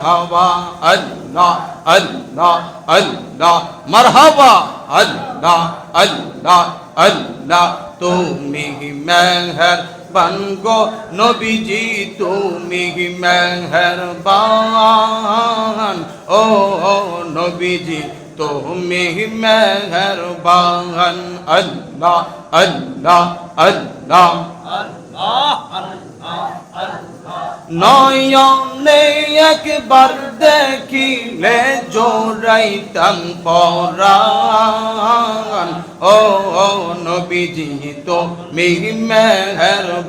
مرحبا الله الله الله مرحبا الله الله الله তুমি মেহর বাঙ্গো নবীজি তুমি মেহর বান ও নবীজি তুমি মেহর বান আল্লাহ আল্লাহ আল্লাহ আল্লাহ আল্লাহ নয়নে একবার দেখিলে জোড়াইতাম পরাণ। ও নবীজি তো মিহি মেহরবান,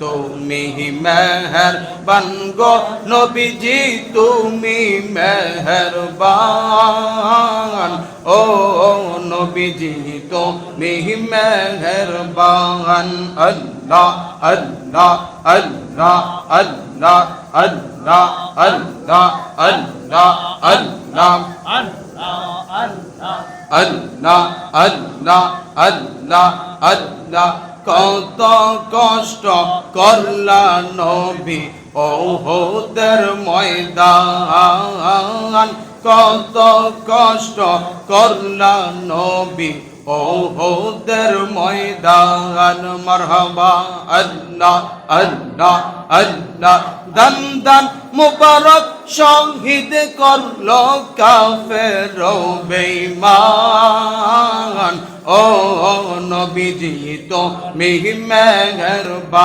তুমি মেহর বান গো নবীজি, তুমি মেহরবান। ও নবীজি তো মিহি মেহরবান। আল্লাহ আল্লাহ আল্লাহ আল্লাহ আল্লাহ আল্লাহ আল্লাহ আল্লাহ আল্লাহ আল্লাহ আল্লাহ আল্লাহ কত কষ্ট করলা নবী ও হোদের ময়দান কত কষ্ট করলা নবী ও হোদের ময়দান, মারহাবা, আল্লাহ আল্লাহ আল্লাহ। দান দান মুবারক শহীদ করল কাফের বেঈমান। ও নবীজি তো মিহি মেহরবান,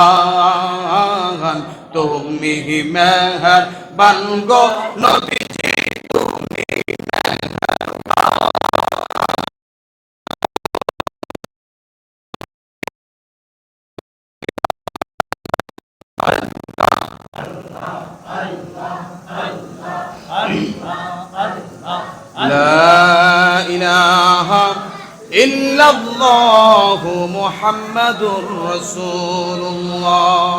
তুমি মেহর বান গো নবীজি ইল্লাল্লাহু মুহাম্মাদুর রাসূলুল্লাহ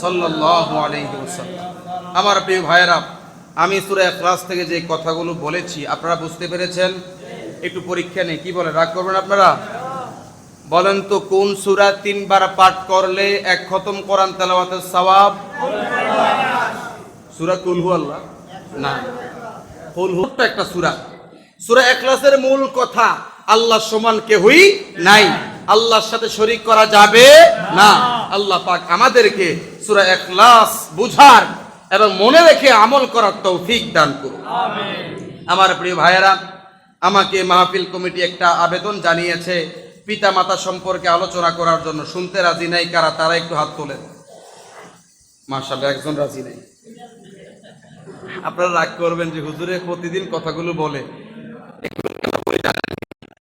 সাল্লাল্লাহু আলাইহি ওয়াসাল্লাম আমার প্রিয় ভাইরা আমি সুরে এখলাস থেকে যে কথাগুলো বলেছি, আপনারা বুঝতে পেরেছেন? একটু পরীক্ষা নেই কি বলে? রাগ করবেন আপনারা? বলেন তো কোন সুরা তিনবার পাঠ করলে এক খতম কোরআন তেলাওয়াতের সওয়াব? সুরা কুলহু আল্লাহ? না। কুলহু তো একটা সুরা। সুরা ইখলাসের মূল কথা আল্লাহ সমান কেহই নাই। আল্লাহর সাথে শরীক করা যাবে না। আল্লাহ পাক আমাদেরকে সুরা ইখলাস বুঝার এবং মনে রেখে আমল করার তৌফিক দান করুন। আমার প্রিয় ভাইয়েরা আমাকে মাহফিল কমিটি একটা আবেদন জানিয়েছে। পিতা মাতা সম্পর্কে আলোচনা করার জন্য শুনতে রাজি নাই, কারা তারা একটু হাত তোলেন। মার্শাল্লাহ একজন রাজি নেই। আপনারা রাগ করবেন যে হুজুরে প্রতিদিন কথাগুলো বলে।